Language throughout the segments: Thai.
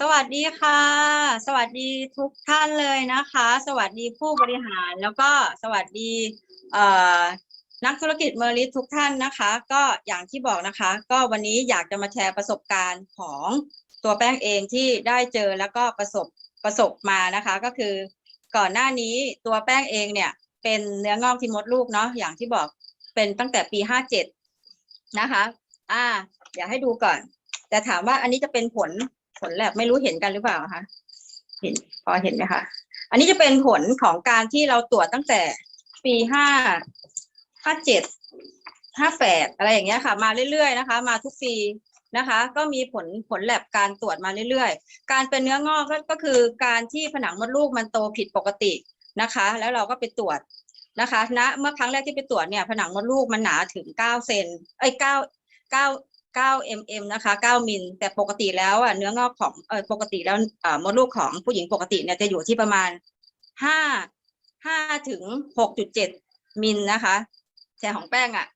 สวัสดีค่ะ สวัสดีทุกท่านเลยนะคะ สวัสดีผู้บริหารแล้วก็สวัสดีนักธุรกิจเมอริทุกท่านนะคะ ก็อย่างที่บอกนะคะ ก็วันนี้อยากจะมาแชร์ประสบการณ์ของตัวแป้งเองที่ได้เจอแล้วก็ประสบประสบมานะคะ ก็คือก่อนหน้านี้ตัวแป้งเองเนี่ย เป็นเนื้องอกที่มดลูกเนาะอย่างที่บอกเป็นตั้งแต่ปีห้าเจ็ดนะคะ อ่าอยากให้ดูก่อน แต่ถามว่าอันนี้จะเป็นผลผลแลบไม่รู้เห็นกันหรือเปล่าคะเห็นพอเห็นไหมคะอันนี้จะเป็นผลของการที่เราตรวจตั้งแต่ปีห้าห้าเจ็ดห้าแปดอะไรอย่างเงี้ยค่ะ มาเรื่อยๆนะคะ มาทุกปีนะคะ ก็มีผลผลแลบการตรวจมาเรื่อยๆ การเป็นเนื้องอกก็คือการที่ผนังมดลูกมันโตผิดปกตินะคะ แล้วเราก็ไปตรวจนะคะณเมื่อครั้งแรกที่ไปตรวจเนี่ยผนังมดลูกมันหนาถึงเก้าเซนเอ้เก้าเก้า 9 mm นะคะ9มิลแต่ปกติแล้วอะเนื้องอกของเออปกติแล้วอ่ามดลูกของผู้หญิงปกติเนี่ยจะอยู่ที่ประมาณ 5 5ถึง6.7 มิลนะคะแต่ของแป้งอะ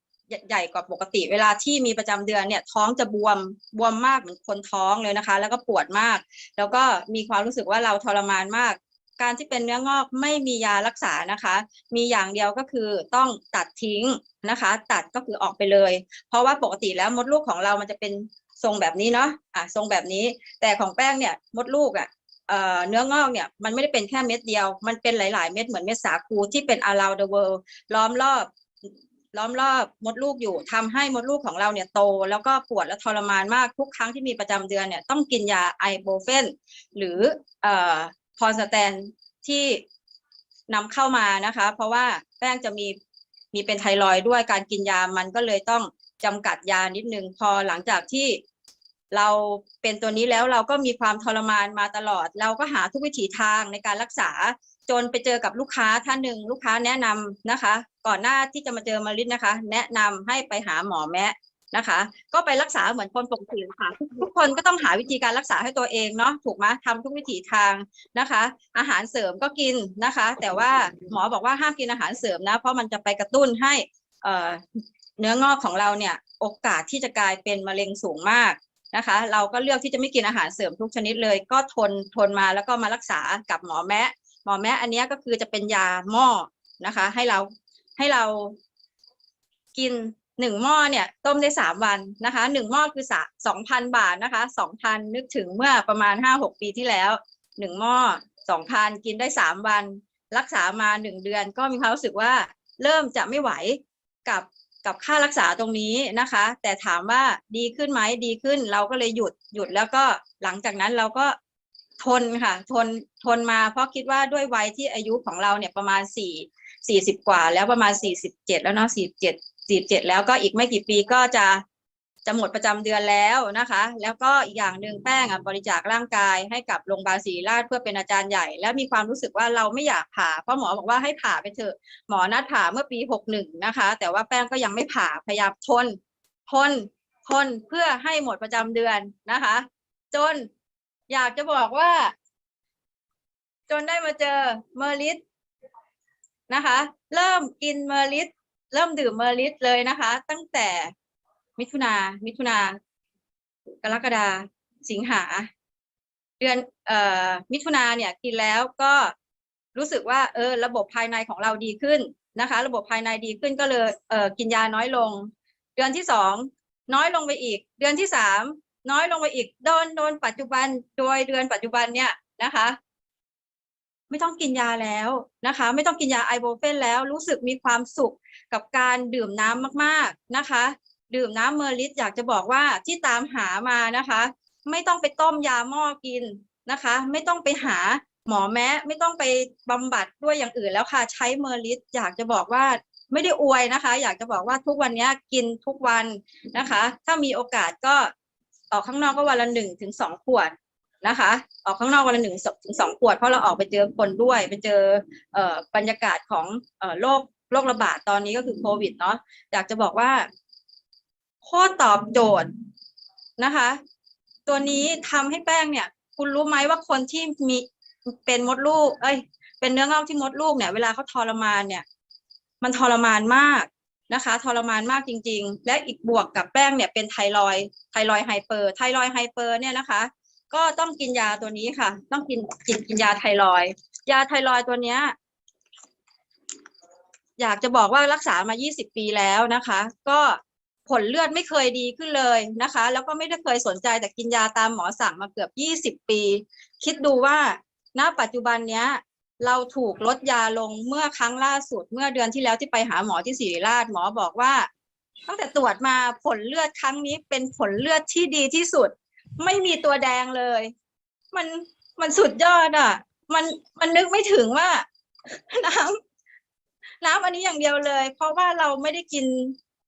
ใหญ่กว่าปกติ เวลาที่มีประจำเดือนเนี่ยท้องจะบวมบวมมากเหมือนคนท้องเลยนะคะ แล้วก็ปวดมาก แล้วก็มีความรู้สึกว่าเราทรมานมาก การที่เป็นเนื้องอกไม่มียารักษานะคะ มีอย่างเดียวก็คือต้องตัดทิ้งนะคะ ตัดก็คือออกไปเลย เพราะว่าปกติแล้วมดลูกของเรามันจะเป็นทรงแบบนี้เนาะอะทรงแบบนี้ แต่ของแป้งเนี่ยมดลูกอะเอ่อเนื้องอกเนี่ยมันไม่ได้เป็นแค่เม็ดเดียว มันเป็นหลาย ๆ เม็ดเหมือนเม็ดสาคูที่เป็น around the world ล้อมรอบล้อมรอบมดลูกอยู่ทำให้มดลูกของเราเนี่ยโต แล้วก็ปวดและทรมานมากทุกครั้งที่มีประจำเดือนเนี่ยต้องกินยาไอโบเฟนหรืออ พอสแตนที่นำเข้ามานะคะ เพราะว่าแป้งจะมีมีเป็นไทรอยด์ด้วยการกินยามันก็เลยต้องจำกัดยานิดนึงพอหลังจากที่เราเป็นตัวนี้แล้วเราก็มีความทรมานมาตลอด เราก็หาทุกวิถีทางในการรักษาจนไปเจอกับลูกค้าท่านหนึ่งลูกค้าแนะนำนะคะ ก่อนหน้าที่จะมาเจอมาริสนะคะ แนะนำให้ไปหาหมอแมะ นะคะ ก็ไปรักษาเหมือนคนปกติค่ะ ทุกคนก็ต้องหาวิธีการรักษาให้ตัวเองเนาะถูกไหมทำทุกวิถีทางนะคะ อาหารเสริมก็กินนะคะ แต่ว่าหมอบอกว่าห้ามกินอาหารเสริมนะเพราะมันจะไปกระตุ้นให้เนื้องอกของเราเนี่ยโอกาสที่จะกลายเป็นมะเร็งสูงมากนะคะ เราก็เลือกที่จะไม่กินอาหารเสริมทุกชนิดเลย ก็ทนทนมาแล้วก็มารักษากับหมอแมะหมอแม้อันนี้ก็คือจะเป็นยาหม้อนะคะ ให้เราให้เรากิน หนึ่งหม้อเนี่ยต้มได้สามวันนะคะหนึ่งหม้อคือสสองพันบาทนะคะสองพันนึกถึงเมื่อประมาณห้าหกปีที่แล้วหนึ่งหม้อสองพันกินได้สามวัน รักษามาหนึ่งเดือน ก็มีความรู้สึกว่าเริ่มจะไม่ไหวกับกับค่ารักษาตรงนี้นะคะ แต่ถามว่าดีขึ้นไหมดีขึ้น เราก็เลยหยุดหยุดแล้วก็หลังจากนั้นเราก็ทนค่ะ ทนทนมาเพราะคิดว่าด้วยวัยที่อายุของเราเนี่ยประมาณสี่สี่สิบกว่า แล้วประมาณสี่สิบเจ็ดแล้วเนาะสี่เจ็ด สี่เจ็ดแล้วก็อีกไม่กี่ปีก็จะจะหมดประจำเดือนแล้วนะคะ แล้วก็อีกอย่างหนึ่งแป้งบริจาคร่างกายให้กับโรงพยาบาลศรีราชเพื่อเป็นอาจารย์ใหญ่ แล้วมีความรู้สึกว่าเราไม่อยากผ่าเพราะหมอบอกว่าให้ผ่าไปเถอะหมอนัดผ่าเมื่อปีหกหนึ่งนะคะ แต่ว่าแป้งก็ยังไม่ผ่าพยายามทนทนทนเพื่อให้หมดประจำเดือนนะคะ จนอยากจะบอกว่า จนได้มาเจอเมอร์ลิสนะคะ เริ่มกินเมอร์ลิส เริ่มดื่มเมอร์ลิสเลยนะคะ ตั้งแต่มิถุนามิถุนากรกฎาสิงหา เดือนเอ่อมิถุนาเนี่ยกินแล้วก็รู้สึกว่าเออระบบภายในของเราดีขึ้นนะคะ ระบบภายในดีขึ้นก็เลยเออกินยาน้อยลง เดือนที่สองน้อยลงไปอีก เดือนที่สามน้อยลงไปอีกโดนโดนปัจจุบันโดยเดือนปัจจุบันเนี่ยนะคะ ไม่ต้องกินยาแล้วนะคะ ไม่ต้องกินยาไอโบเฟนแล้วรู้สึกมีความสุขกับการดื่มน้ำมากๆนะคะ ดื่มน้ำเมอร์ลิสอยากจะบอกว่าที่ตามหามานะคะ ไม่ต้องไปต้มยาหม้อกินนะคะ ไม่ต้องไปหาหมอแม้ไม่ต้องไปบำบัดด้วยอย่างอื่นแล้วค่ะ ใช้เมอร์ลิสอยากจะบอกว่าไม่ได้อวยนะคะ อยากจะบอกว่าทุกวันนี้กินทุกวันนะคะ ถ้ามีโอกาสก็ออกข้างนอกก็วันละหนึ่งถึงสองขวด นะคะ ออกข้างนอกวันละหนึ่งถึงสองขวด เพราะเราออกไปเจอคนด้วยไปเจออบรรยากาศของโรคโรคระบาดตอนนี้ก็คือโควิดเนาะอยากจะบอกว่าโคตรตอบโจทย์นะคะ ตัวนี้ทำให้แป้งเนี่ย คุณรู้ไหมว่าคนที่มีเป็นมดลูก เอ้ย เป็นเนื้องอกที่มดลูกเนี่ย เวลาเขาทรมานเนี่ย มันทรมานมากนะคะ ทรมานมากจริง ๆ และอีกบวกกับแป้งเนี่ยเป็นไทรอยไทรอยไฮเปอร์ ไทรอยไฮเปอร์เนี่ยนะคะ ก็ต้องกินยาตัวนี้ค่ะ ต้องกินกินกินยาไทรอย ยาไทรอยตัวเนี้ย อยากจะบอกว่ารักษามา 20 ปีแล้วนะคะ ก็ผลเลือดไม่เคยดีขึ้นเลยนะคะ แล้วก็ไม่ได้เคยสนใจแต่กินยาตามหมอสั่งมาเกือบ 20 ปี คิดดูว่าณปัจจุบันเนี้ย เราถูกลดยาลงเมื่อครั้งล่าสุดเมื่อเดือนที่แล้วที่ไปหาหมอที่ศิริราชหมอบอกว่า ตั้งแต่ตรวจมาผลเลือดครั้งนี้เป็นผลเลือดที่ดีที่สุด ไม่มีตัวแดงเลย มันมันสุดยอดอะ มันมันนึกไม่ถึงว่า น้ำน้ำอันนี้อย่างเดียวเลย เพราะว่าเราไม่ได้กิน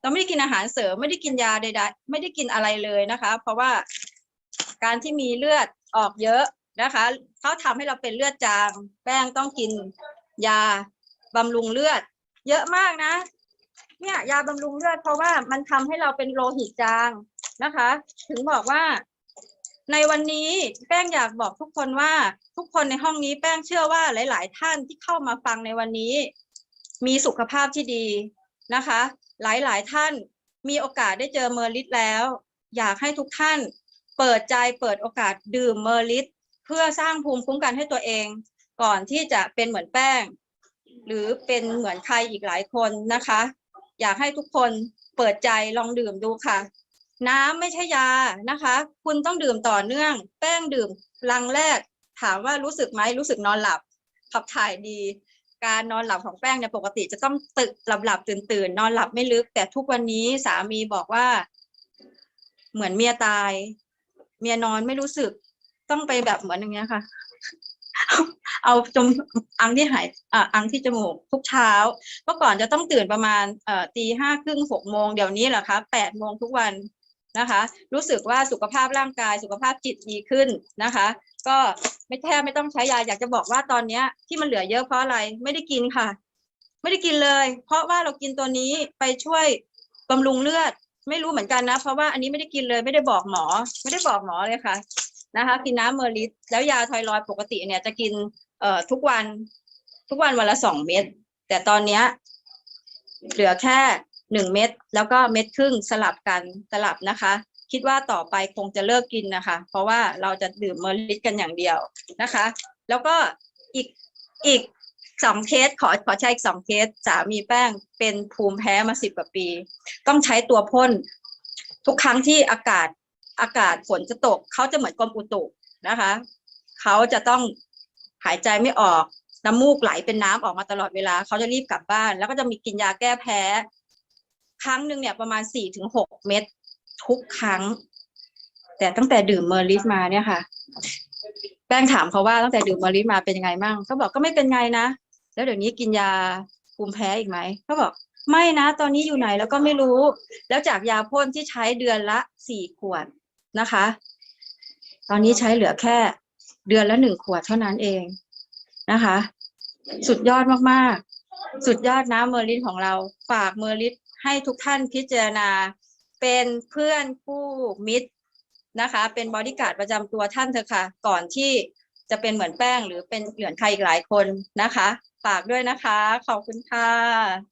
เราไม่ได้กินอาหารเสริมไม่ได้กินยาใดๆไม่ได้กินอะไรเลยนะคะ เพราะว่าการที่มีเลือดออกเยอะนะคะเขาทำให้เราเป็นเลือดจาง แป้งต้องกินยาบำรุงเลือด เยอะมากนะ เนี่ยยาบำรุงเลือดเพราะว่ามันทำให้เราเป็นโลหิตจางนะคะ ถึงบอกว่า ในวันนี้แป้งอยากบอกทุกคนว่าทุกคนในห้องนี้แป้งเชื่อว่าหลาย ๆ ท่านที่เข้ามาฟังในวันนี้ มีสุขภาพที่ดีนะคะ หลาย ๆ ท่านมีโอกาสได้เจอเมอร์ลิสแล้ว อยากให้ทุกท่าน เปิดใจเปิดโอกาสดื่มเมอร์ลิสเพื่อสร้างภูมิคุ้มกันให้ตัวเอง ก่อนที่จะเป็นเหมือนแป้ง หรือเป็นเหมือนใครอีกหลายคนนะคะ อยากให้ทุกคนเปิดใจลองดื่มดูค่ะ น้ำไม่ใช่ยานะคะ คุณต้องดื่มต่อเนื่อง แป้งดื่มลังแรก ถามว่ารู้สึกไหมรู้สึกนอนหลับ ขับถ่ายดี การนอนหลับของแป้งเนี่ยปกติจะต้องตึกหลับหลับตื่นตื่นนอนหลับไม่ลึก แต่ทุกวันนี้สามีบอกว่า เหมือนเมียตาย เมียนอนไม่รู้สึก ต้องไปแบบเหมือนอย่างเงี้ยค่ะ เอาจมอังที่หายอ่าอังที่จมูกทุกเช้าเมื่อก่อนจะต้องตื่นประมาณเอ่อตีห้าครึ่งหกโมงเดี๋ยวนี้เหรอคะแปดโมงทุกวัน นะคะ รู้สึกว่าสุขภาพร่างกาย สุขภาพจิตดีขึ้นนะคะ ก็ไม่แทบไม่ต้องใช้ยาอยากจะบอกว่าตอนเนี้ยที่มันเหลือเยอะเพราะอะไรไม่ได้กินค่ะ ไม่ได้กินเลย เพราะว่าเรากินตัวนี้ไปช่วยบำรุงเลือด ไม่รู้เหมือนกันนะ เพราะว่าอันนี้ไม่ได้กินเลยไม่ได้บอกหมอ ไม่ได้บอกหมอเลยค่ะนะคะ กินน้ำเมอร์ลิสแล้วยาไทรอยปกติเนี่ยจะกินเอ่อทุกวันทุกวันวันละสองเม็ดแต่ตอนเนี้ยเหลือแค่ หนึ่งเม็ดแล้วก็เม็ดครึ่งสลับกันสลับนะคะ คิดว่าต่อไปคงจะเลิกกินนะคะ เพราะว่าเราจะดื่มเมลิสกันอย่างเดียวนะคะ แล้วก็อีกอีกสองเคสขอขอใช้อีกสองเคสสามีแป้งเป็นภูมิแพ้มาสิบกว่าปี ต้องใช้ตัวพ่นทุกครั้งที่อากาศอากาศฝนจะตกเขาจะเหมือนกรมอุตุนะคะเขาจะต้องหายใจไม่ออกน้ำมูกไหลเป็นน้ำออกมาตลอดเวลาเขาจะรีบกลับบ้าน แล้วก็จะมีกินยาแก้แพ้ รั้งหนึ่งเนี่ยประมาณสี่ถึงหกเม็ดทุกครั้ง แต่ตั้งแต่ดื่มเมอร์ลิสมาเนี่ยค่ะ แป้งถามเขาว่าตั้งแต่ดื่มเมอร์ลิสมาเป็นยังไงมั่งเขาบอกก็ไม่เป็นไงนะ แล้วเดี๋ยวนี้กินยาภูมิแพ้อีกไหมเขาบอกไม่นะ ตอนนี้อยู่ไหนแล้วก็ไม่รู้ แล้วจากยาพ่นที่ใช้เดือนละสี่ขวดนะคะ ตอนนี้ใช้เหลือแค่เดือนละหนึ่งขวดเท่านั้นเองนะคะ สุดยอดมากๆ สุดยอดนะเมอร์ลิสของเรา ฝากเมอร์ลิสให้ทุกท่านพิจารณา เป็นเพื่อนคู่มิตรนะคะ เป็นบอดี้การ์ดประจำตัวท่านเถอะค่ะ ก่อนที่จะเป็นเหมือนแป้งหรือเป็นเหมือนใครอีกหลายคนนะคะ ฝากด้วยนะคะ ขอบคุณค่ะ